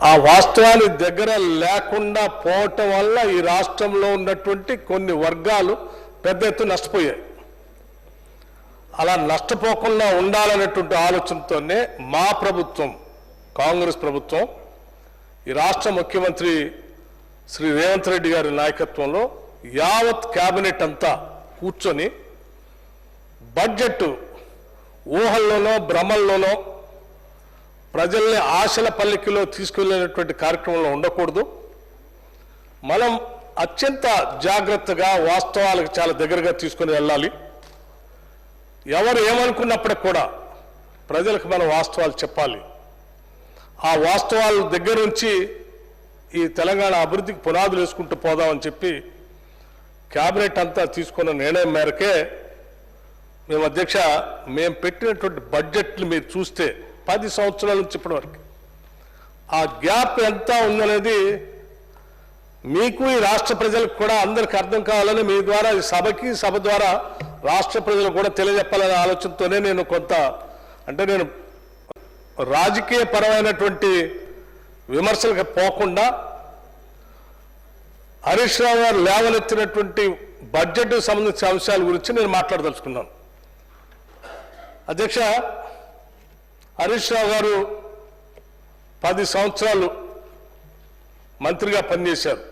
ఆ వాస్తవాన్ని దగ్గర లేకుండా పోవటం వల్ల ఈ రాష్ట్రంలో ఉన్నటువంటి కొన్ని వర్గాలు పెద్ద ఎత్తున నష్టపోయాయి. అలా నష్టపోకుండా ఉండాలనేటువంటి ఆలోచనతోనే మా ప్రభుత్వం కాంగ్రెస్ ప్రభుత్వం ఈ రాష్ట్ర ముఖ్యమంత్రి శ్రీ రేవంత్ రెడ్డి గారి నాయకత్వంలో యావత్ క్యాబినెట్ అంతా కూర్చొని బడ్జెట్ ఊహల్లోనో భ్రమల్లోనో ప్రజల్ని ఆశల పల్లికిలో తీసుకెళ్ళేటువంటి కార్యక్రమంలో ఉండకూడదు. మనం అత్యంత జాగ్రత్తగా వాస్తవాలకు చాలా దగ్గరగా తీసుకుని వెళ్ళాలి. ఎవరు ఏమనుకున్నప్పటికి కూడా ప్రజలకు మనం వాస్తవాలు చెప్పాలి. ఆ వాస్తవాల దగ్గర నుంచి ఈ తెలంగాణ అభివృద్ధికి పునాదులు వేసుకుంటూ పోదామని చెప్పి కేబినెట్ అంతా తీసుకున్న నిర్ణయం మేరకే మేము అధ్యక్ష మేము పెట్టినటువంటి బడ్జెట్లు మీరు చూస్తే పది సంవత్సరాల నుంచి ఇప్పటివరకు. ఆ గ్యాప్ ఎంత ఉందనేది మీకు ఈ రాష్ట్ర ప్రజలకు కూడా అందరికి అర్థం కావాలని మీ ద్వారా ఈ సభకి సభ ద్వారా రాష్ట్ర ప్రజలకు కూడా తెలియజెప్పాలనే ఆలోచనతోనే నేను కొంత అంటే నేను రాజకీయ పరమైనటువంటి విమర్శలకు పోకుండా హరీష్ రావు గారు లేవనెత్తినటువంటి బడ్జెట్ సంబంధించిన అంశాల గురించి నేను మాట్లాడదలుచుకున్నాను. అధ్యక్ష హరీష్ రావు గారు పది సంవత్సరాలు మంత్రిగా పనిచేశారు.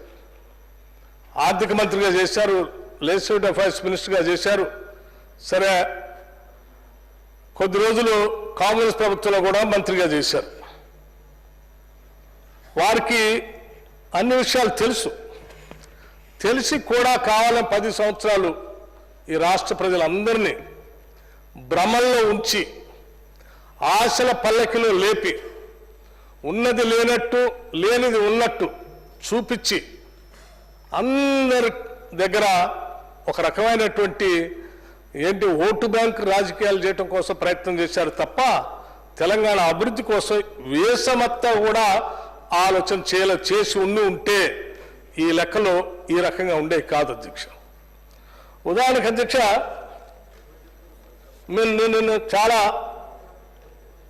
ఆర్థిక మంత్రిగా చేశారు లెజిస్లేటివ్ అఫైర్స్ మినిస్టర్గా చేశారు. సరే కొద్ది రోజులు కాంగ్రెస్ ప్రభుత్వంలో కూడా మంత్రిగా చేశారు. వారికి అన్ని విషయాలు తెలుసు. తెలిసి కూడా కావాలని పది సంవత్సరాలు ఈ రాష్ట్ర ప్రజలందరినీ భ్రమల్లో ఉంచి ఆశల పల్లకిలో లేపి ఉన్నది లేనట్టు లేనిది ఉన్నట్టు చూపించి అందరి దగ్గర ఒక రకమైనటువంటి ఏంటి ఓటు బ్యాంక్ రాజకీయాలు చేయటం కోసం ప్రయత్నం చేశారు తప్ప తెలంగాణ అభివృద్ధి కోసం వేసమత్తా కూడా ఆలోచన చేయాల చేసి ఉండి ఉంటే ఈ లెక్కలో ఈ రకంగా ఉండే కాదు అధ్యక్ష. ఉదాహరణకు అధ్యక్ష నేను నేను చాలా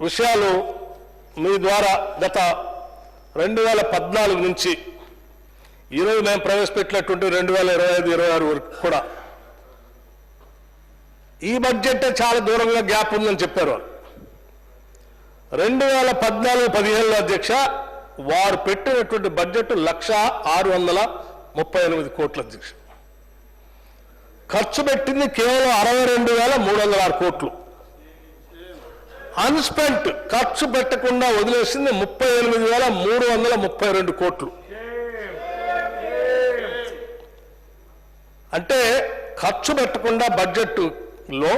విషయాలు మీ ద్వారా గత రెండు వేల పద్నాలుగు నుంచి ఈరోజు మేము ప్రవేశపెట్టినటువంటి రెండు వేల ఇరవై ఐదు ఇరవై ఆరు వరకు కూడా ఈ బడ్జెట్ చాలా దూరంగా గ్యాప్ ఉందని చెప్పారు రెండు వేల పద్నాలుగు పదిహేనులో అధ్యక్ష వారు పెట్టినటువంటి బడ్జెట్ లక్ష ఆరు వందల ముప్పై ఎనిమిది కోట్ల అధ్యక్ష. ఖర్చు పెట్టింది కేవలం అరవై రెండు వేల మూడు వందల ఆరు కోట్లు. అన్స్పెంట్ ఖర్చు పెట్టకుండా వదిలేసింది ముప్పై ఎనిమిది వేల మూడు వందల ముప్పై రెండు కోట్లు. అంటే ఖర్చు పెట్టకుండా బడ్జెట్లో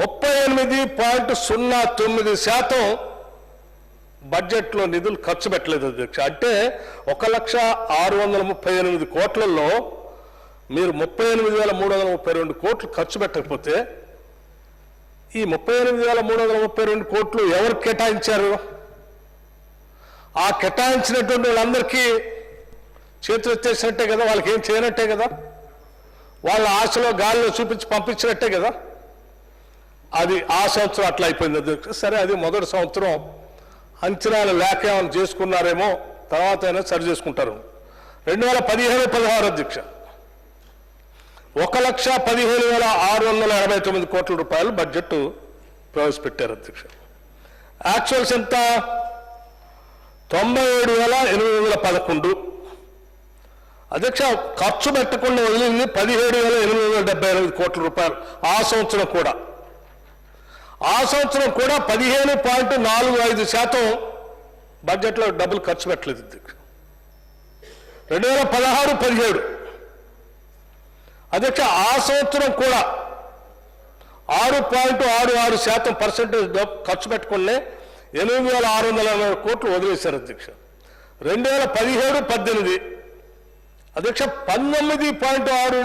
ముప్పై ఎనిమిది పాయింట్ సున్నా తొమ్మిది శాతం బడ్జెట్లో నిధులు ఖర్చు పెట్టలేదు అధ్యక్ష. అంటే ఒక లక్ష ఆరు వందల ముప్పై ఎనిమిది కోట్లలో మీరు ముప్పై ఎనిమిది వేల మూడు వందల ముప్పై రెండు కోట్లు ఖర్చు పెట్టకపోతే ఈ ముప్పై ఎనిమిది వేల మూడు వందల ముప్పై రెండు కోట్లు ఎవరు కేటాయించారు? ఆ కేటాయించినటువంటి వాళ్ళందరికీ చేతులు ఎత్తేసినట్టే కదా వాళ్ళకి ఏం చేయనట్టే కదా? వాళ్ళ ఆశలో గాలిలో చూపించి పంపించినట్టే కదా? అది ఆ సంవత్సరం అట్లా అయిపోయింది. అధ్యక్ష సరే అది మొదటి సంవత్సరం. అంచనాలు లేక ఏమైనా చేసుకున్నారేమో తర్వాత అయినా సరి చేసుకుంటారు. రెండు వేల పదిహేను పదహారు అధ్యక్ష. ఒక లక్ష పదిహేను వేల ఆరు వందల ఎనభై తొమ్మిది కోట్ల రూపాయలు బడ్జెట్ ప్రవేశపెట్టారు అధ్యక్ష. యాక్చువల్స్ ఎంత? తొంభై ఏడు వేల ఎనిమిది వందల పదకొండు. అధ్యక్ష ఖర్చు పెట్టకుండా వదిలింది పదిహేడు వేల ఎనిమిది వందల డెబ్బై ఎనిమిది కోట్ల రూపాయలు ఆ సంవత్సరం కూడా. ఆ సంవత్సరం కూడా పదిహేను పాయింట్ నాలుగు ఐదు శాతం బడ్జెట్లో డబ్బులు ఖర్చు పెట్టలేదు అధ్యక్ష. రెండు వేల పదహారు పదిహేడు అధ్యక్ష ఆ సంవత్సరం కూడా ఆరు పాయింట్ ఆరు ఆరు శాతం పర్సెంటేజ్ ఖర్చు పెట్టుకునే ఎనిమిది వేల ఆరు వందల ఎనభై కోట్లు వదిలేశారు అధ్యక్ష. రెండు వేల పదిహేడు పద్దెనిమిది. అధ్యక్ష పంతొమ్మిది పాయింట్ ఆరు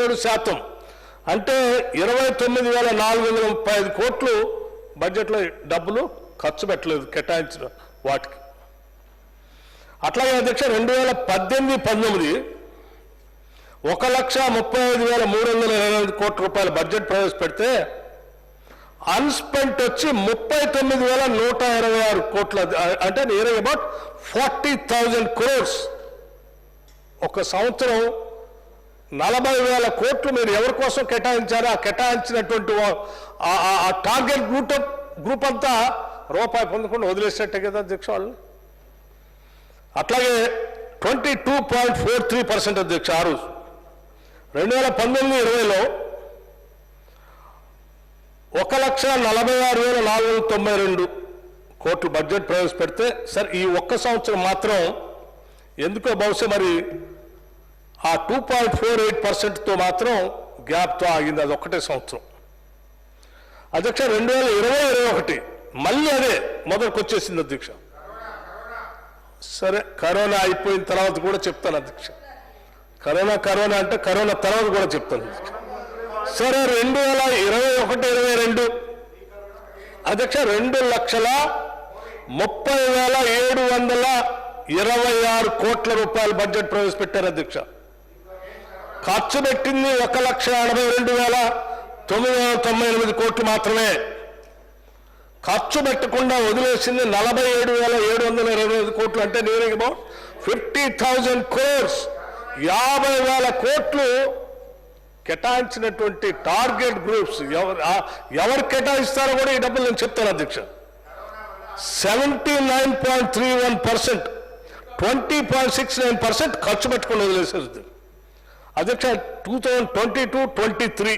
ఏడు శాతం. అంటే ఇరవై తొమ్మిది వేల నాలుగు వందల ముప్పై ఐదు కోట్లు బడ్జెట్లో డబ్బులు ఖర్చు పెట్టలేదు కేటాయించిన వాటికి. అట్లాగే అధ్యక్ష రెండు వేల పద్దెనిమిది పంతొమ్మిది ఒక లక్ష ముప్పై ఐదు వేల మూడు వందల ఇరవై ఐదు కోట్ల రూపాయల బడ్జెట్ ప్రవేశపెడితే అన్స్పెంట్ వచ్చి ముప్పై తొమ్మిది వేల నూట ఇరవై ఆరు కోట్ల అంటే near about forty thousand crores. ఒక సంవత్సరం నలభై వేల కోట్లు మీరు ఎవరి కోసం కేటాయించారో ఆ కేటాయించినటువంటి ఆ- ఆ టార్గెట్ గ్రూప్ గ్రూప్ అంతా రూపాయి పొందకుండా వదిలేసినట్టే కదా అధ్యక్ష వాళ్ళు. అట్లాగే twenty two point four three percent అధ్యక్ష ఆ రోజు. రెండు వేల పంతొమ్మిది ఇరవైలో ఒక లక్ష నలభై ఆరు వేల నాలుగు వందల తొంభై రెండు కోట్లు బడ్జెట్ ప్రవేశపెడితే సార్ ఈ ఒక్క సంవత్సరం మాత్రం ఎందుకో బహుశా మరి ఆ టూ పాయింట్ ఫోర్ ఎయిట్ పర్సెంట్తో మాత్రం గ్యాప్తో ఆగింది. అది ఒక్కటే సంవత్సరం. అధ్యక్ష రెండు వేల ఇరవై ఇరవై ఒకటి మళ్ళీ అదే మొదటికి వచ్చేసింది అధ్యక్ష. సరే కరోనా అయిపోయిన తర్వాత కూడా చెప్తాను అధ్యక్ష. కరోనా కరోనా అంటే కరోనా తర్వాత కూడా చెప్తాను. సరే రెండు వేల ఇరవై ఒకటి ఇరవై రెండు. అధ్యక్ష రెండు లక్షల ముప్పై వేల ఏడు వందల ఇరవై ఆరు కోట్ల రూపాయల బడ్జెట్ ప్రవేశపెట్టారు అధ్యక్ష. ఖర్చు పెట్టింది ఒక లక్ష ఎనభై రెండు వేల తొమ్మిది వందల తొంభై ఎనిమిది కోట్లు మాత్రమే. ఖర్చు పెట్టకుండా వదిలేసింది నలభై ఏడు వేల ఏడు వందల ఇరవై ఐదు కోట్లు అంటే నేను అబౌట్ ఫిఫ్టీ థౌజండ్ కోర్స్ యాభై వేల కోట్లు కేటాయించినటువంటి టార్గెట్ గ్రూప్స్ ఎవరు ఎవరు కేటాయిస్తారో కూడా ఈ డబ్బులు నేను చెప్తాను అధ్యక్ష. Seventy nine point three one percent twenty point six nine percent ఖర్చు పెట్టుకుని వదిలేసేది అధ్యక్ష two thousand twenty two twenty three.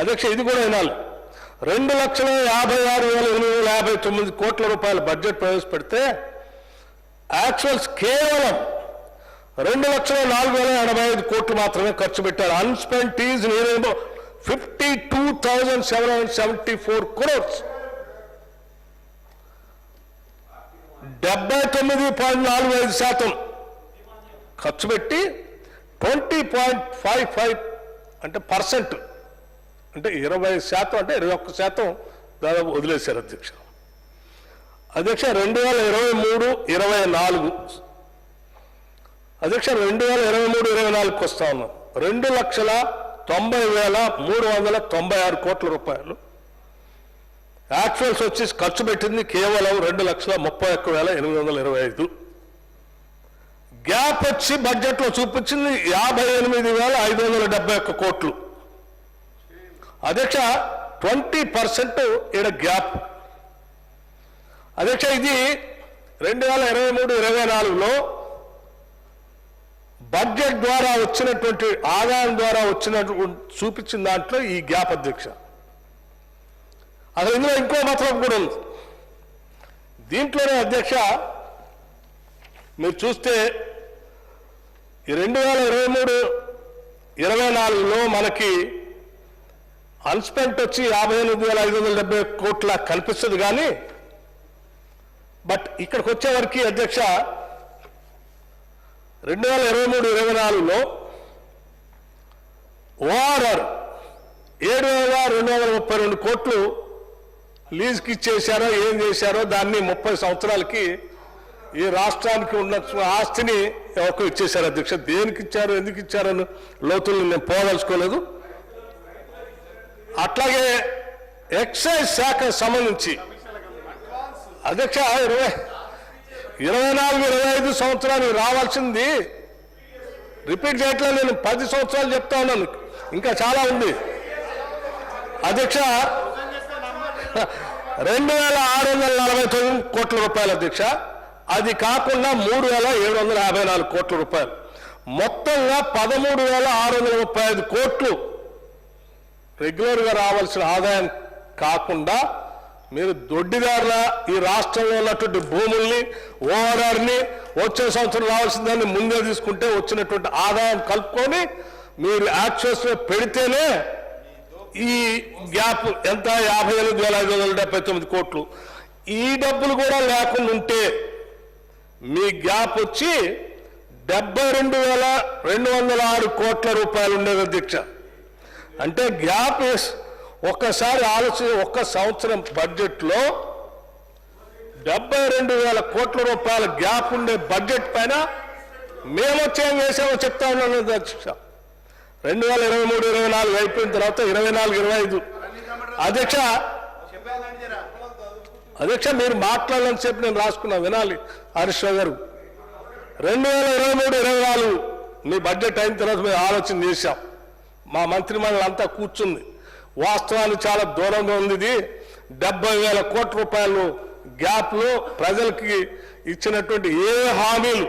అధ్యక్ష ఇది కూడా వినాలి. రెండు లక్షల యాభై ఆరు వేల ఎనిమిది వందల యాభై తొమ్మిది కోట్ల రూపాయల బడ్జెట్ ప్రవేశపెడితే యాక్చువల్స్ కేవలం రెండు లక్షల నాలుగు వేల ఎనభై ఐదు కోట్లు మాత్రమే ఖర్చు పెట్టారు. అన్స్పెండ్ టీజ్ నేనేమో fifty two thousand seven hundred seventy four crores డెబ్బై తొమ్మిది పాయింట్ నాలుగు ఐదు శాతం ఖర్చు పెట్టి ట్వంటీ పాయింట్ ఫైవ్ ఫైవ్ అంటే పర్సెంట్ అంటే ఇరవై శాతం అంటే ఇరవై ఒక్క శాతం దాదాపు వదిలేశారు అధ్యక్ష. అధ్యక్ష రెండు వేల ఇరవై మూడు ఇరవై నాలుగు అధ్యక్ష రెండు వేల ఇరవై మూడు ఇరవై నాలుగుకి వస్తా ఉన్నాం. రెండు లక్షల తొంభై వేల మూడు వందల తొంభై ఆరు కోట్ల రూపాయలు. యాక్చువల్స్ వచ్చి ఖర్చు పెట్టింది కేవలం రెండు లక్షల ముప్పై ఒక్క వేల ఎనిమిది వందల ఇరవై ఐదు. గ్యాప్ వచ్చి బడ్జెట్లో చూపించింది యాభై ఎనిమిది వేల ఐదు వందల డెబ్బై ఒక్క కోట్లు. అధ్యక్ష ట్వంటీ పర్సెంట్ ఈడ గ్యాప్. అధ్యక్ష ఇది రెండు వేల ఇరవై మూడు ఇరవై నాలుగులో బడ్జెట్ ద్వారా వచ్చినటువంటి ఆదాయం ద్వారా వచ్చినటువంటి చూపించిన దాంట్లో ఈ గ్యాప్ అధ్యక్ష. అసలు ఇందులో ఇంకో మతలం కూడా ఉంది. దీంట్లోనే అధ్యక్ష మీరు చూస్తే ఈ రెండు వేల ఇరవై మూడు ఇరవై నాలుగులో మనకి అన్స్పెంట్ వచ్చి యాభై ఎనిమిది వేల ఐదు వందల డెబ్బై కోట్ల కనిపిస్తుంది కానీ బట్ ఇక్కడికి వచ్చేవరకు అధ్యక్ష రెండు వేల ఇరవై మూడు ఇరవై నాలుగులో ఓఆర్ఆర్ ఏడు వేల రెండు వందల ముప్పై రెండు కోట్లు లీజుకి ఇచ్చేశారో ఏం చేశారో దాన్ని ముప్పై సంవత్సరాలకి ఈ రాష్ట్రానికి ఉన్న ఆస్తిని ఎవరికి ఇచ్చేశారు అధ్యక్ష. దేనికి ఇచ్చారు ఎందుకు ఇచ్చారని లోతులు నేను పోదలుచుకోలేదు. అట్లాగే ఎక్సైజ్ శాఖ సంబంధించి అధ్యక్ష ఇరవై ఇరవై నాలుగు ఇరవై ఐదు సంవత్సరాలు రావాల్సింది. రిపీట్ చేయట్లేదు నేను పది సంవత్సరాలు చెప్తా ఉన్నాను. ఇంకా చాలా ఉంది. అధ్యక్ష రెండు వేల ఆరు వందల నలభై తొమ్మిది కోట్ల రూపాయలు అధ్యక్ష. అది కాకుండా మూడు వేల ఏడు వందల యాభై నాలుగు కోట్ల రూపాయలు. మొత్తంగా పదమూడు వేల ఆరు వందల ముప్పై ఐదు కోట్లు రెగ్యులర్గా రావాల్సిన ఆదాయం కాకుండా మీరు దొడ్డిదారుల ఈ రాష్ట్రంలో ఉన్నటువంటి భూముల్ని ఓఆర్ఆర్ని వచ్చే సంవత్సరం రావాల్సిన దాన్ని ముందే తీసుకుంటే వచ్చినటువంటి ఆదాయం కలుపుకొని మీరు యాక్చువల్స్లో పెడితేనే ఈ గ్యాప్ ఎంత? యాభై ఎనిమిది వేల ఐదు వందల డెబ్బై తొమ్మిది కోట్లు. ఈ డబ్బులు కూడా లేకుండా ఉంటే మీ గ్యాప్ వచ్చి డెబ్బై రెండు వేల రెండు వందల ఆరు కోట్ల రూపాయలు ఉండేది అధ్యక్ష అంటే గ్యాప్ ఇస్ ఒక్కసారి ఆలోచన ఒక్క సంవత్సరం బడ్జెట్లో డెబ్బై రెండు వేల కోట్ల రూపాయల గ్యాప్ ఉండే బడ్జెట్ పైన మేము వచ్చి ఏం చెప్తా ఉన్నాను అధ్యక్ష రెండు వేల ఇరవై మూడు ఇరవై నాలుగు అయిపోయిన తర్వాత ఇరవై నాలుగు ఇరవై ఐదు. అధ్యక్ష అధ్యక్ష మీరు మాట్లాడాలని చెప్పి నేను రాసుకున్నా వినాలి. హరీష్ గారు రెండు వేల ఇరవై మూడు ఇరవై నాలుగు మీ బడ్జెట్ అయిన తర్వాత మేము ఆలోచన చేశాం. మా మంత్రిమండలి అంతా కూర్చుంది. వాస్తవాలు చాలా దూరంగా ఉంది ఇది. డెబ్బై వేల కోట్ల రూపాయలు గ్యాప్లో ప్రజలకి ఇచ్చినటువంటి ఏ హామీలు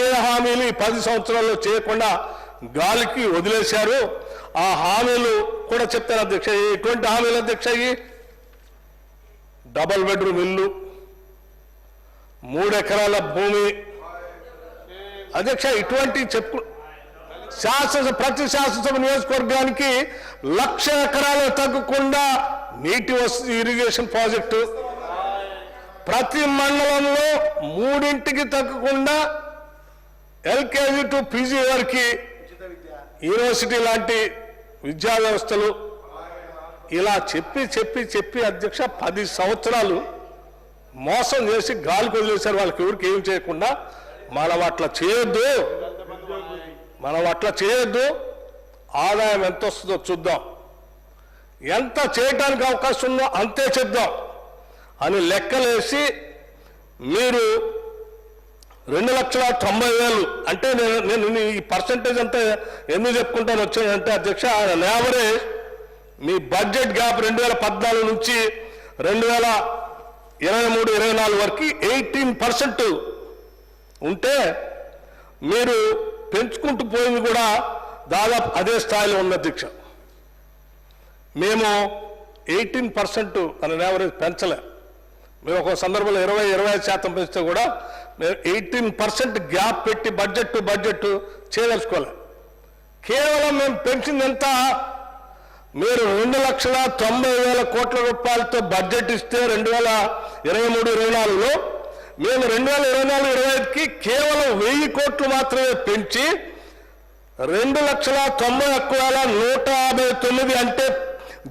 ఏ హామీలు ఈ పది సంవత్సరాల్లో చేయకుండా గాలికి వదిలేశారు. ఆ హామీలు కూడా చెప్తారు అధ్యక్ష. ఎటువంటి హామీలు అధ్యక్ష డబల్ బెడ్రూమ్ ఇల్లు మూడు ఎకరాల భూమి. అధ్యక్ష ఇటువంటి చెప్పు శాసన ప్రతి శాసనసభ నియోజకవర్గానికి లక్ష ఎకరాలు తగ్గకుండా నీటి వసతి ఇరిగేషన్ ప్రాజెక్టు ప్రతి మండలంలో మూడింటికి తగ్గకుండా ఎల్కేజీ టు పీజీ వరకు యూనివర్సిటీ లాంటి విద్యా వ్యవస్థలు. ఇలా చెప్పి చెప్పి చెప్పి అధ్యక్ష పది సంవత్సరాలు మోసం చేసి గాలికి వదిలేశారు. వాళ్ళకి ఎవరికి ఏం చేయకుండా మనం అట్లా చేయొద్దు. మనం అట్లా చేయొద్దు. ఆదాయం ఎంత వస్తుందో చూద్దాం. ఎంత చేయటానికి అవకాశం ఉందో అంతే చేద్దాం అని లెక్కలేసి మీరు రెండు లక్షల తొంభై వేలు అంటే నేను నేను ఈ పర్సంటేజ్ అంతా ఎందుకు చెప్పుకుంటాను వచ్చానంటే అధ్యక్ష యావరేజ్ మీ బడ్జెట్ గ్యాప్ రెండు వేల పద్నాలుగు నుంచి రెండు వేల ఇరవై మూడు ఇరవై నాలుగు వరకు ఎయిటీన్ పర్సెంట్ ఉంటే మీరు పెంచుకుంటూ పోయింది కూడా దాదాపు అదే స్థాయిలో ఉన్న దీక్ష. మేము ఎయిటీన్ పర్సెంట్ అనే యావరేజ్ పెంచలే. మేము ఒక సందర్భంలో ఇరవై ఇరవై ఐదు శాతం పెంచితే కూడా మేము ఎయిటీన్ పర్సెంట్ గ్యాప్ పెట్టి బడ్జెట్ టు బడ్జెట్ చేయదలుచుకోలే. కేవలం మేము పెంచింది ఎంత? మీరు రెండు లక్షల తొంభై వేల కోట్ల రూపాయలతో బడ్జెట్ ఇస్తే రెండు వేల ఇరవై మూడు ఇరవై నాలుగులో మేము రెండు వేల ఇరవై నాలుగు ఇరవై ఐదుకి కేవలం వెయ్యి కోట్లు మాత్రమే పెంచి రెండు లక్షల తొంభై ఒక్క వేల నూట యాభై తొమ్మిది అంటే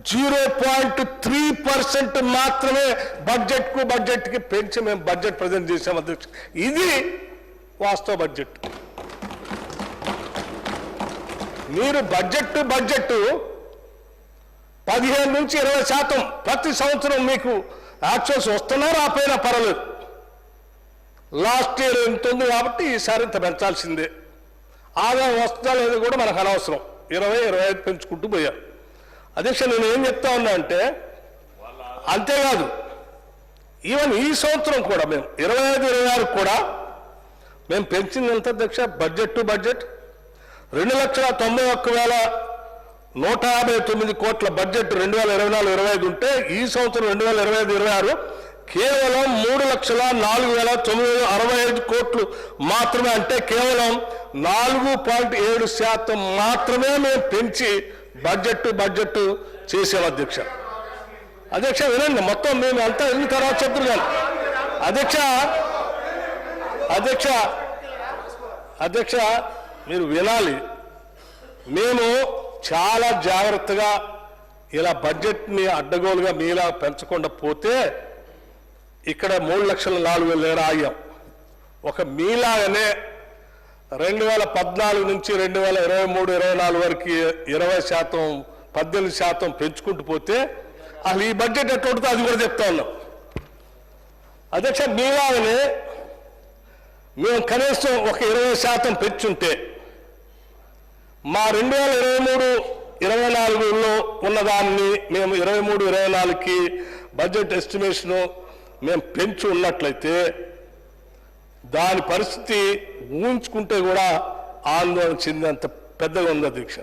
జీరో పాయింట్ త్రీ పర్సెంట్ మాత్రమే బడ్జెట్కు బడ్జెట్కి పెంచి మేము బడ్జెట్ ప్రజెంట్ చేసాం అధ్యక్ష. ఇది వాస్తవ బడ్జెట్. మీరు బడ్జెట్ బడ్జెట్ పదిహేను నుంచి ఇరవై శాతం ప్రతి సంవత్సరం మీకు యాక్చువల్స్ వస్తున్నా రాపోయినా పర్వాలేదు. లాస్ట్ ఇయర్ ఎంత ఉంది కాబట్టి ఈసారి ఇంత పెంచాల్సిందే. ఆదాయం వస్తుందా లేదు కూడా మనకు అనవసరం. ఇరవై ఇరవై ఐదు పెంచుకుంటూ పోయాం అధ్యక్ష నేను ఏం చెప్తా ఉన్నా అంటే అంతేకాదు ఈవెన్ ఈ సంవత్సరం కూడా మేము ఇరవై ఐదు ఇరవై ఆరు కూడా మేము పెంచింది అధ్యక్ష బడ్జెట్ టు బడ్జెట్ రెండు లక్షల తొంభై ఒక్క వేల నూట యాభై తొమ్మిది కోట్ల బడ్జెట్ రెండు వేల ఇరవై నాలుగు ఇరవై ఐదు ఉంటే ఈ సంవత్సరం రెండు వేల ఇరవై ఐదు ఇరవై ఆరు కేవలం మూడు లక్షల నాలుగు వేల తొమ్మిది వందల అరవై ఐదు కోట్లు మాత్రమే అంటే కేవలం నాలుగు పాయింట్ ఏడు శాతం మాత్రమే మేము పెంచి బడ్జెట్ బడ్జెట్ చేసాం అధ్యక్ష. అధ్యక్ష వినండి మొత్తం మేము అంతా ఎన్ని తర్వాత చెప్తున్నారు కానీ. అధ్యక్ష అధ్యక్ష అధ్యక్ష మీరు వినాలి. మేము చాలా జాగ్రత్తగా ఇలా బడ్జెట్ని అడ్డగోలుగా మీలా పెంచకుండా పోతే ఇక్కడ మూడు లక్షల నాలుగు వేల ఏడు ఆగాం. ఒక మీలాగనే రెండు వేల పద్నాలుగు నుంచి రెండు వేల ఇరవై మూడు ఇరవై నాలుగు వరకు ఇరవై శాతం పద్దెనిమిది శాతం పెంచుకుంటూ పోతే అసలు ఈ బడ్జెట్ ఎట్లా అది కూడా చెప్తా ఉన్నాం. అధ్యక్ష మీలాగనే మేము కనీసం ఒక ఇరవై శాతం పెంచుంటే మా రెండు వేల ఇరవై మూడు ఇరవై నాలుగులో ఉన్నదాన్ని మేము ఇరవై మూడు ఇరవై నాలుగుకి బడ్జెట్ ఎస్టిమేషను మేము పెంచి ఉన్నట్లయితే దాని పరిస్థితి ఊహించుకుంటే కూడా ఆందోళన చెందినంత పెద్దగా ఉంది అధ్యక్ష.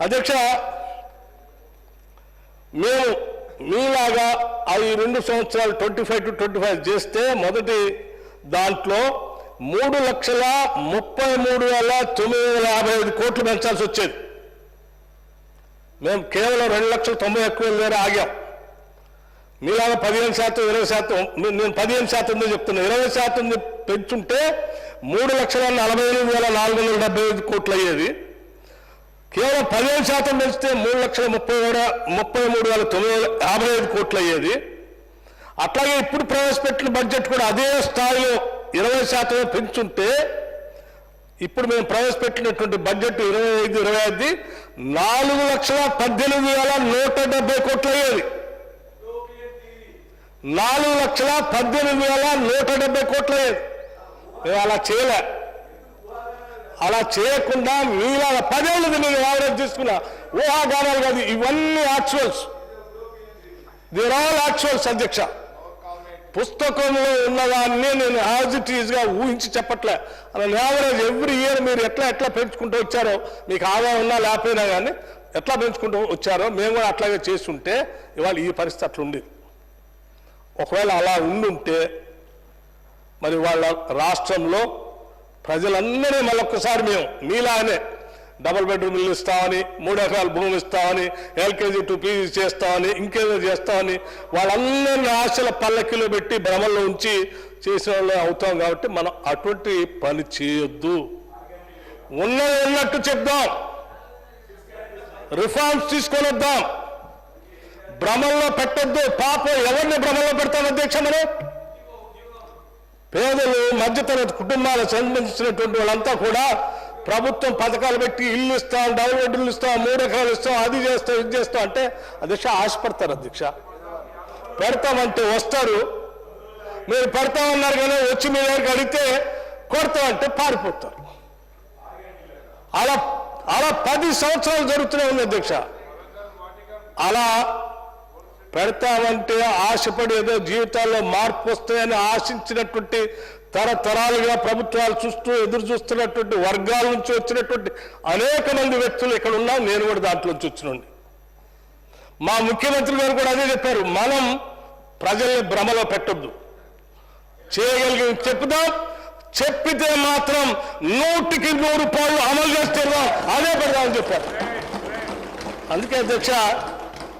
అధ్యక్ష మేము మీలాగా అవి ఈ రెండు సంవత్సరాలు twenty five to twenty five చేస్తే మొదటి దాంట్లో మూడు లక్షల ముప్పై మూడు వేల తొమ్మిది వందల యాభై ఐదు కోట్లు పెంచాల్సి వచ్చేది. మేము కేవలం రెండు లక్షల తొంభై ఒక్క వేల దగ్గర ఆగాం. నీలాగా పదిహేను శాతం ఇరవై శాతం నేను పదిహేను శాతం చెప్తున్నా. ఇరవై శాతం పెంచుంటే మూడు లక్షల నలభై ఎనిమిది వేల నాలుగు వందల డెబ్బై ఐదు కోట్లు అయ్యేది. కేవలం పదిహేను శాతం పెంచితే మూడు లక్షల ముప్పై ఏడు ముప్పై మూడు వేల తొమ్మిది వేల యాభై ఐదు కోట్లు అయ్యేది. అట్లాగే ఇప్పుడు ప్రవేశపెట్టిన బడ్జెట్ కూడా అదే స్థాయిలో ఇరవై శాతం పెంచుంటే ఇప్పుడు మేము ప్రవేశపెట్టినటువంటి బడ్జెట్ ఇరవై ఐదు ఇరవై ఐదు నాలుగు లక్షల పద్దెనిమిది వేల నూట డెబ్బై కోట్లు అయ్యేది. నాలుగు లక్షల పద్దెనిమిది వేల నూట డెబ్బై కోట్లు. మేము అలా చేయలే. అలా చేయకుండా మీలా పదేళ్ళది నేను యావరేజ్ తీసుకున్నా ఊహాగానాలు కాదు ఇవన్నీ యాక్చువల్స్ దేర్ ఆల్ యాక్చువల్స్ అధ్యక్ష. పుస్తకంలో ఉన్నదాన్ని నేను యాజ్ ఇట్ ఈజ్గా ఊహించి చెప్పట్లే. అలా యావరేజ్ ఎవ్రీ ఇయర్ మీరు ఎట్లా ఎట్లా పెంచుకుంటూ వచ్చారో మీకు ఆదాయం ఉన్నా లేకపోయినా కానీ ఎట్లా పెంచుకుంటూ వచ్చారో మేము కూడా అట్లాగే చేస్తుంటే ఇవాళ ఈ పరిస్థితి అట్లా ఉండేది ఒకవేళ అలా ఉండుంటే మరి వాళ్ళ రాష్ట్రంలో ప్రజలందరినీ మళ్ళొక్కసారి మేము మీలానే డబుల్ బెడ్రూమ్ ఇల్లు ఇస్తామని మూడు ఎకరాల భూమి ఇస్తామని ఎల్కేజీ టు పీజీ చేస్తామని ఇంకేదో చేస్తామని వాళ్ళందరినీ ఆశల పల్లకిలో పెట్టి భ్రమల్లో ఉంచి చేసిన వాళ్ళే అవుతాం కాబట్టి మనం అటువంటి పని చేయొద్దు. ఉన్నది ఉన్నట్టు చెప్దాం. రిఫార్మ్స్ తీసుకొని వద్దాం భ్రమల్లో పెట్టొద్దు. పాపం ఎవరిని భ్రమంలో పెడతాం అధ్యక్ష మనం పేదలు మధ్యతరగతి కుటుంబాలకు సంబంధించినటువంటి వాళ్ళంతా కూడా ప్రభుత్వం పథకాలు పెట్టి ఇల్లు ఇస్తాం డబుల్ బెడ్రూమ్లు ఇస్తాం మూడు ఎకరాలు ఇస్తాం అది చేస్తాం ఇది చేస్తాం అంటే అధ్యక్ష ఆశపడతారు అధ్యక్ష. పెడతామంటే వస్తారు. మీరు పెడతామన్నారు కానీ వచ్చి మీ దగ్గరికి అడిగితే కొడతామంటే పారిపోతారు. అలా అలా పది సంవత్సరాలు జరుగుతూనే ఉంది అధ్యక్ష. అలా పెడతామంటే ఆశపడి ఏదో జీవితాల్లో మార్పు వస్తాయని ఆశించినటువంటి తరతరాలుగా ప్రభుత్వాలు చూస్తూ ఎదురు చూస్తున్నటువంటి వర్గాల నుంచి వచ్చినటువంటి అనేక మంది వ్యక్తులు ఇక్కడ ఉన్నా నేను కూడా దాంట్లో నుంచి వచ్చినండి మా ముఖ్యమంత్రి గారు కూడా అదే చెప్పారు మనం ప్రజల్ని భ్రమలో పెట్టొద్దు. చేయగలిగి చెప్పుదాం చెప్పితే మాత్రం నూటికి నూరు రూపాయలు అమలు చేస్తున్నాం అదే పెడదామని చెప్పారు. అందుకే అధ్యక్ష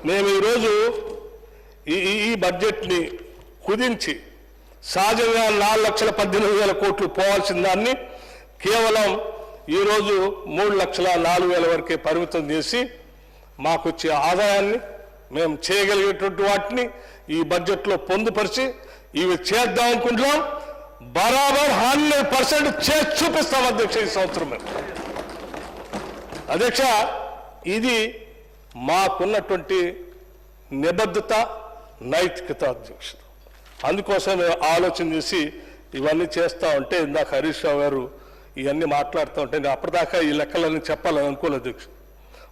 మేము ఈరోజు ఈ ఈ- బడ్జెట్ని కుదించి సహజంగా నాలుగు లక్షల పద్దెనిమిది వేల కోట్లు పోవాల్సిన దాన్ని కేవలం ఈరోజు మూడు లక్షల నాలుగు వేల వరకే పరిమితం చేసి మాకు వచ్చే ఆదాయాన్ని మేము చేయగలిగేటువంటి వాటిని ఈ బడ్జెట్లో పొందుపరిచి ఇవి చేద్దాం అనుకుంటున్నాం. బరాబర్ హండ్రెడ్ పర్సెంట్ చేసి చూపిస్తాం అధ్యక్ష ఈ సంవత్సరం మేము అధ్యక్ష ఇది మాకున్నటువంటి నిబద్ధత నైతికత అధ్యక్షుడు అందుకోసం ఆలోచన చేసి ఇవన్నీ చేస్తా ఉంటే ఇందాక హరీష్ రావు గారు ఇవన్నీ మాట్లాడుతూ ఉంటే నేను అప్పటిదాకా ఈ లెక్కలన్నీ చెప్పాలని అనుకోలేదు అధ్యక్షుడు.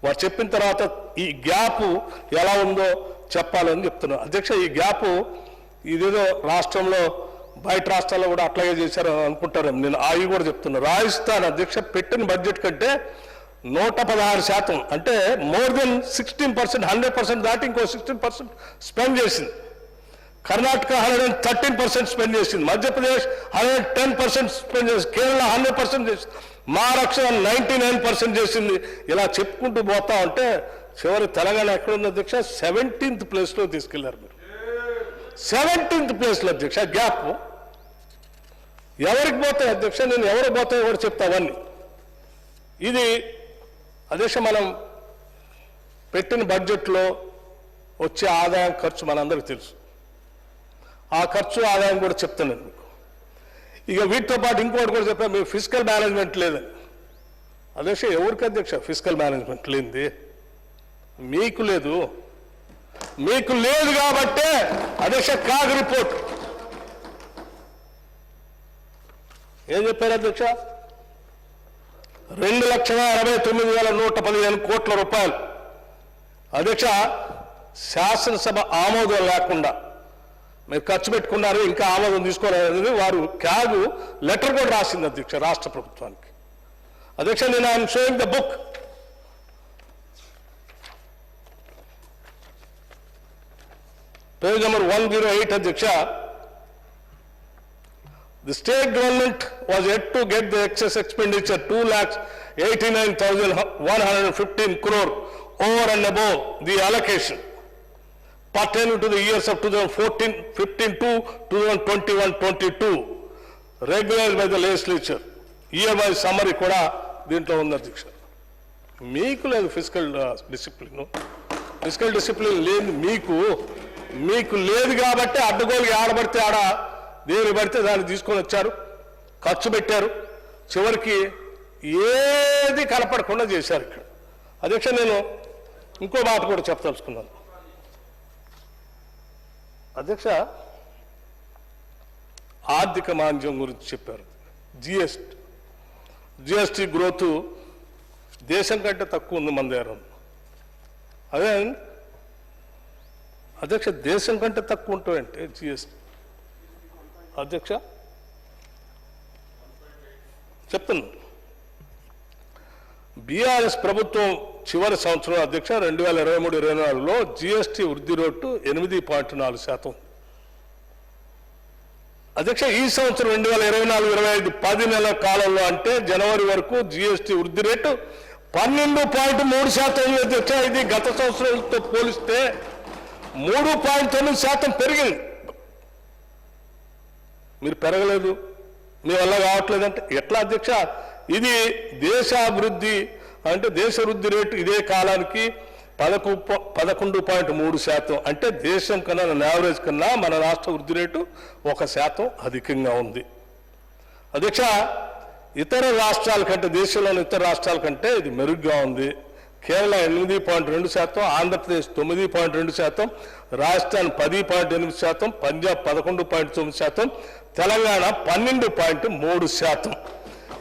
వారు చెప్పిన తర్వాత ఈ గ్యాప్ ఎలా ఉందో చెప్పాలని చెప్తున్నాను అధ్యక్ష ఈ గ్యాప్ ఇదేదో రాష్ట్రంలో బయట రాష్ట్రాల్లో కూడా అట్లాగే చేశారు అనుకుంటారు నేను అవి కూడా చెప్తున్నా. రాజస్థాన్ అధ్యక్ష పెట్టిన బడ్జెట్ కంటే నూట పదహారు శాతం. అంటే more than sixteen percent hundred percent దాటి ఇంకో సిక్స్టీన్ పర్సెంట్ స్పెండ్ చేసింది. Karnataka hundred and thirteen percent spend చేసింది. Madhya Pradesh hundred ten percent spend చేసింది. కేరళ హండ్రెడ్ పర్సెంట్ చేసింది. మహారాష్ట్ర నైంటీ నైన్ పర్సెంట్ చేసింది. ఇలా చెప్పుకుంటూ పోతా ఉంటే చివరి తెలంగాణ ఎక్కడున్న ఉంది అధ్యక్ష? సెవెంటీన్త్ ప్లేస్లో తీసుకెళ్ళారు మీరు. సెవెంటీన్త్ ప్లేస్లో అధ్యక్ష గ్యాప్. ఎవరికి పోతాయి అధ్యక్ష? నేను ఎవరు పోతాయో కూడా చెప్తా అవన్నీ. ఇది అధ్యక్ష మనం పెట్టిన బడ్జెట్లో వచ్చే ఆదాయం ఖర్చు మనందరికి తెలుసు. ఆ ఖర్చు ఆదాయం కూడా చెప్తున్నాను మీకు. ఇక వీటితో పాటు ఇంకోటి కూడా చెప్పాను మీకు ఫిజికల్ మేనేజ్మెంట్ లేదని అధ్యక్ష ఎవరికి అధ్యక్ష ఫిజికల్ మేనేజ్మెంట్ లేనిది? మీకు లేదు. మీకు లేదు కాబట్టే అధ్యక్ష కాగ్ రిపోర్ట్. ఏం చెప్పారు అధ్యక్ష? రెండు లక్షల అరవై తొమ్మిది వేల నూట పదిహేను కోట్ల రూపాయలు. అధ్యక్ష శాసనసభ ఆమోదం లేకుండా మీరు ఖర్చు పెట్టుకున్నారు ఇంకా ఆమోదం తీసుకోలేదని వారు క్యాగు లెటర్ కూడా రాసింది అధ్యక్ష రాష్ట్ర ప్రభుత్వానికి. అధ్యక్ష నేను I'm showing the book. Page number one zero eight అధ్యక్ష The state government was yet to get the excess expenditure, two lakhs eighty-nine thousand one hundred and fifteen crore over and above the allocation pertaining to the years of 2014, 15 to 2021, 22, regulated by the legislature. EMI summary కూడా దీంట్లో ఉంది అధ్యక్ష మీకు లేదు physical discipline physical discipline లేదు మీకు మీకు లేదు కాబట్టి అడ్డగోలుగా ఆడబడితే ఆడ దేని పడితే దాన్ని తీసుకొని వచ్చారు ఖర్చు పెట్టారు. చివరికి ఏది కనపడకుండా చేశారు ఇక్కడ. అధ్యక్ష నేను ఇంకో మాట కూడా చెప్పదలుచుకున్నాను. అధ్యక్ష ఆర్థిక మాంద్యం గురించి చెప్పారు. జిఎస్టి. జిఎస్టి గ్రోత్ దేశం కంటే తక్కువ ఉంది మన దగ్గర. అదే అధ్యక్ష దేశం కంటే తక్కువ ఉంటాయంటే జిఎస్టి. అధ్యక్ష? చెప్తున్నాను బీఆర్ఎస్ ప్రభుత్వం చివరి సంవత్సరం అధ్యక్ష రెండు వేల ఇరవై మూడు ఇరవై నాలుగులో జిఎస్టి వృద్ధి రేటు ఎనిమిది పాయింట్ నాలుగు శాతం. అధ్యక్ష ఈ సంవత్సరం రెండు వేల ఇరవై నాలుగు ఇరవై ఐదు పది నెలల కాలంలో అంటే జనవరి వరకు జిఎస్టి వృద్ధి రేటు పన్నెండు పాయింట్ మూడు శాతం అధ్యక్ష. ఇది గత సంవత్సరంతో పోలిస్తే మూడు పాయింట్ తొమ్మిది శాతం పెరిగింది. మీరు పెరగలేదు మీ వల్ల కావట్లేదంటే ఎట్లా అధ్యక్ష? ఇది దేశాభివృద్ధి అంటే దేశ వృద్ధి రేటు ఇదే కాలానికి పదకు పదకొండు పాయింట్ మూడు శాతం. అంటే దేశం కన్నా యావరేజ్ కన్నా మన రాష్ట్ర వృద్ధి రేటు ఒక శాతం అధికంగా ఉంది. అధ్యక్ష ఇతర రాష్ట్రాల కంటే దేశంలోని ఇతర రాష్ట్రాల కంటే ఇది మెరుగ్గా ఉంది. కేరళ ఎనిమిది పాయింట్ రెండు శాతం ఆంధ్రప్రదేశ్ తొమ్మిది పాయింట్ రెండు శాతం రాజస్థాన్ పది పాయింట్ ఎనిమిది శాతం పంజాబ్ పదకొండు పాయింట్ తొమ్మిది శాతం తెలంగాణ పన్నెండు పాయింట్ మూడు శాతం.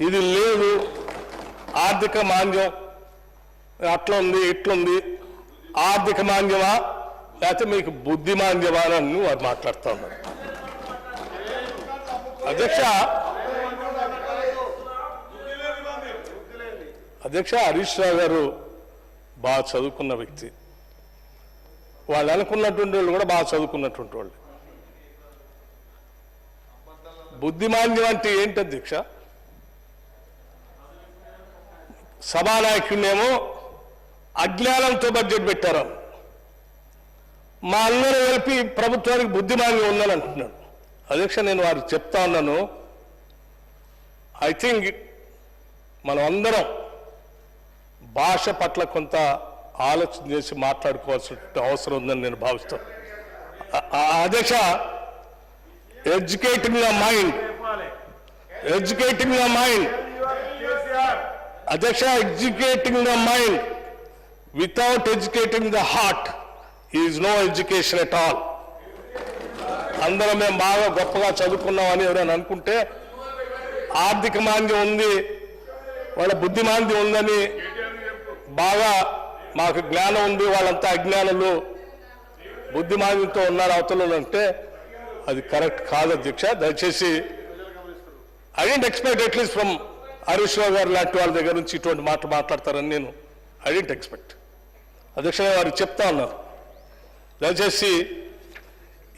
ఇది లేదు. ఆర్థిక మాంద్యం అట్లా ఉంది ఇట్లుంది. ఆర్థిక మాంద్యమా? లేకపోతే మీకు బుద్ధి మాంద్యమా అని వారు మాట్లాడుతూ ఉన్నారు అధ్యక్ష అధ్యక్ష హరీష్ రావు గారు బాగా చదువుకున్న వ్యక్తి. వాళ్ళు అనుకున్నటువంటి వాళ్ళు కూడా బాగా చదువుకున్నటువంటి వాళ్ళు. బుద్ధిమాంద్యం అంటే ఏంటి దీక్ష? సభానాయకుడినేమో అజ్ఞానంతో బడ్జెట్ పెట్టారు. మా అందరూ కలిపి ప్రభుత్వానికి బుద్ధిమాంద్యం ఉందని అంటున్నాడు అధ్యక్ష నేను వారికి చెప్తా ఉన్నాను. ఐ థింక్ మనం అందరం భాష పట్ల కొంత ఆలోచన చేసి మాట్లాడుకోవాల్సిన అవసరం ఉందని నేను భావిస్తాను. అధ్యక్ష educating the mind educating the mind అధ్యక్ష educating the mind without educating the heart is no education at all అందరం మేము బాగా గొప్పగా చదువుకున్నామని ఎవరైనా అనుకుంటే ఆర్థిక మాంద్యం ఉంది వాళ్ళ బుద్ధి మాంద్యం ఉందని బాగా మాకు జ్ఞానం ఉంది వాళ్ళంతా అజ్ఞానులు. బుద్ధి మాంద్యంతో ఉన్నారు అవతల అంటే అది కరెక్ట్ కాదు అధ్యక్ష. దయచేసి I didn't expect at least from Harish Rao గారు లాంటి వాళ్ళ దగ్గర నుంచి ఇటువంటి మాట మాట్లాడతారని నేను ఐ డెంట్ ఎక్స్పెక్ట్ అధ్యక్ష వారు చెప్తా ఉన్నారు. దయచేసి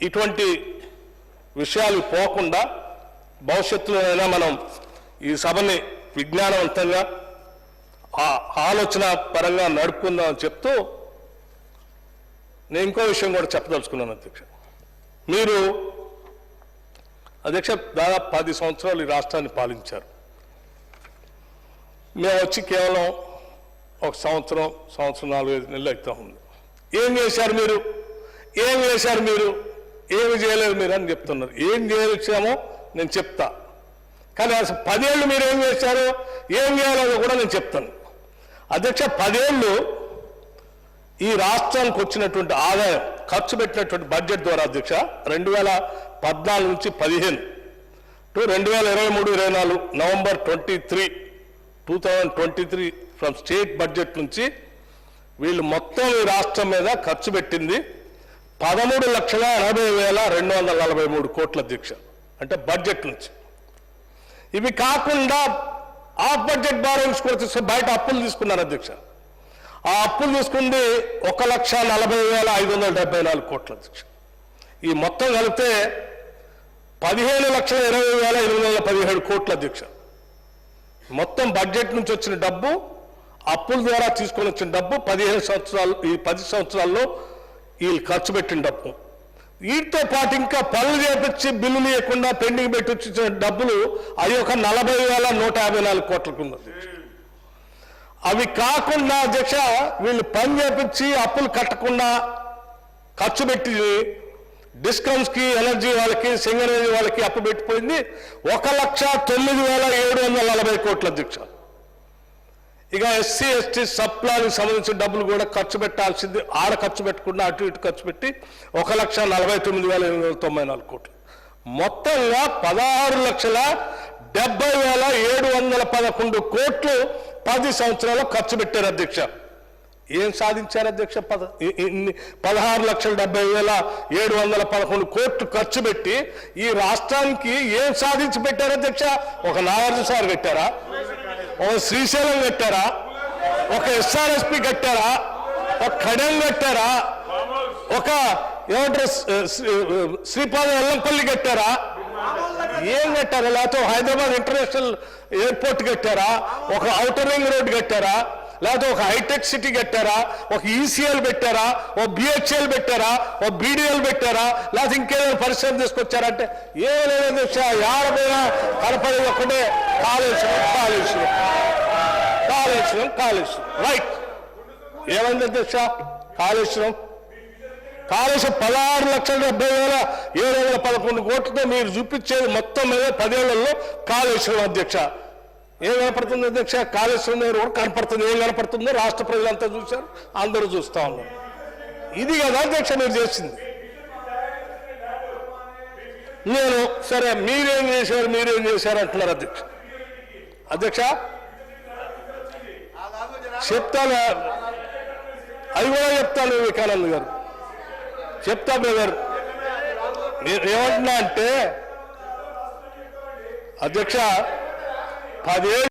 ఇటువంటి విషయాలు పోకుండా భవిష్యత్తులోనైనా మనం ఈ సభని విజ్ఞానవంతంగా ఆ ఆలోచన పరంగా నడుపుకుందామని చెప్తూ నేను ఇంకో విషయం కూడా చెప్పదలుచుకున్నాను అధ్యక్ష. మీరు అధ్యక్ష దాదాపు పది సంవత్సరాలు ఈ రాష్ట్రాన్ని పాలించారు. మేము వచ్చి కేవలం ఒక సంవత్సరం సంవత్సరం నాలుగైదు నెలలు అవుతా ఉంది. ఏం చేశారు మీరు? ఏం చేశారు మీరు? ఏమి చేయలేదు మీరు అని చెప్తున్నారు. ఏం చేసామో నేను చెప్తా. కానీ అసలు పదేళ్ళు మీరు ఏం చేశారు? ఏం చేయాలో కూడా నేను చెప్తాను. అధ్యక్ష పదేళ్ళు ఈ రాష్ట్రానికి వచ్చినటువంటి ఆదాయం ఖర్చు పెట్టినటువంటి బడ్జెట్ ద్వారా అధ్యక్ష రెండు వేల పద్నాలుగు నుంచి పదిహేను టు రెండు వేల ఇరవై మూడు ఇరవై నాలుగు November twenty three two thousand twenty three from state budget నుంచి వీళ్ళు మొత్తం ఈ రాష్ట్రం మీద ఖర్చు పెట్టింది పదమూడు లక్షల ఎనభై వేల రెండు వందల నలభై మూడు కోట్ల అధ్యక్ష అంటే బడ్జెట్ నుంచి. ఇవి కాకుండా ఆఫ్ బడ్జెట్ బారోయింగ్స్ కూడా తీసుకుని బయట అప్పులు తీసుకున్నారు అధ్యక్ష. ఆ అప్పులు తీసుకుంది ఒక లక్ష నలభై వేల ఐదు వందల డెబ్బై నాలుగు కోట్ల ఈ మొత్తం కలిపితే పదిహేను లక్షల ఇరవై వేల ఎనిమిది వందల పదిహేడు కోట్ల అధ్యక్ష. మొత్తం బడ్జెట్ నుంచి వచ్చిన డబ్బు అప్పుల ద్వారా తీసుకొని వచ్చిన డబ్బు పదిహేను సంవత్సరాలు ఈ పది సంవత్సరాల్లో వీళ్ళు ఖర్చు పెట్టిన డబ్బు. వీటితో పాటు ఇంకా పనులు చేపించి బిల్లులు లేకుండా పెండింగ్ పెట్టి వచ్చిన డబ్బులు అవి ఒక నలభై వేల నూట యాభై నాలుగు కోట్లకు ఉంది అధ్యక్ష. అవి కాకుండా అధ్యక్ష వీళ్ళు పని చేపించి అప్పులు కట్టకుండా ఖర్చు పెట్టి డిస్కౌంట్స్కి ఎనర్జీ వాళ్ళకి సింగరేజీ వాళ్ళకి అప్పు పెట్టిపోయింది. ఒక లక్ష తొమ్మిది వేల ఏడు వందల నలభై కోట్ల అధ్యక్ష. ఇక ఎస్సీ ఎస్టీ సప్లానికి సంబంధించిన డబ్బులు కూడా ఖర్చు పెట్టాల్సింది. ఆడ ఖర్చు పెట్టకుండా అటు ఇటు ఖర్చు పెట్టి ఒక లక్ష నలభై తొమ్మిది వేల ఎనిమిది వందల తొంభై నాలుగు కోట్లు. మొత్తంగా పదహారు లక్షల డెబ్బై వేల ఏడు వందల పదకొండు కోట్లు పది సంవత్సరాలు ఖర్చు పెట్టారు అధ్యక్ష. ఏం సాధించారు అధ్యక్ష? పద ఇన్ని పదహారు లక్షల డెబ్బై వేల ఏడు వందల పదకొండు కోట్లు ఖర్చు పెట్టి ఈ రాష్ట్రానికి ఏం సాధించి పెట్టారు అధ్యక్ష? ఒక నాగార్జున సార్ కట్టారా? ఒక శ్రీశైలం కట్టారా? ఒక ఎస్ఆర్ఎస్పి కట్టారా? ఒక ఖడెం కట్టారా? ఒక ఏమంటారు శ్రీపాద ఎల్లంపల్లి కట్టారా? ఏం కట్టారా? లేకపోతే హైదరాబాద్ ఇంటర్నేషనల్ ఎయిర్పోర్ట్ కట్టారా? ఒక ఔటర్ రింగ్ రోడ్ కట్టారా? లేకపోతే ఒక హైటెక్ సిటీ కట్టారా? ఒక ఈసీఎల్ పెట్టారా? ఓ బిహెచ్ఎల్ పెట్టారా? ఓ బీడీఎల్ పెట్టారా? లేకపోతే ఇంకేదైనా పరిశ్రమ తీసుకొచ్చారంటే ఏ లేదని అధ్యక్ష ఏడపోయినా ఒకటే కాలుష్యం కాలుష్యం కాలుష్యం కాలుష్యం రైట్ ఏమైంది అధ్యక్ష కాలుష్యం కాళేశ్వరం పదహారు లక్షల డెబ్బై వేల ఏడు వందల పదకొండు కోట్లతో మీరు చూపించేది మొత్తం మీద పదేళ్ళలో కాళేశ్వరం అధ్యక్ష. ఏం కనపడుతుంది అధ్యక్ష? కాళేశ్వరం దగ్గర కూడా కనపడుతుంది. ఏం కనపడుతుందో? రాష్ట్ర ప్రజలంతా చూశారు అందరూ చూస్తా ఉన్నారు. ఇది కదా అధ్యక్ష మీరు చేసింది. నేను సరే మీరేం చేశారు మీరేం చేశారు అంటున్నారు అధ్యక్ష. అధ్యక్ష చెప్తాను. అది కూడా చెప్తాను వివేకానంద్ గారు. చెప్తా బ్రదర్. ఏమంటున్నా అంటే అధ్యక్ష పదేళ్ళు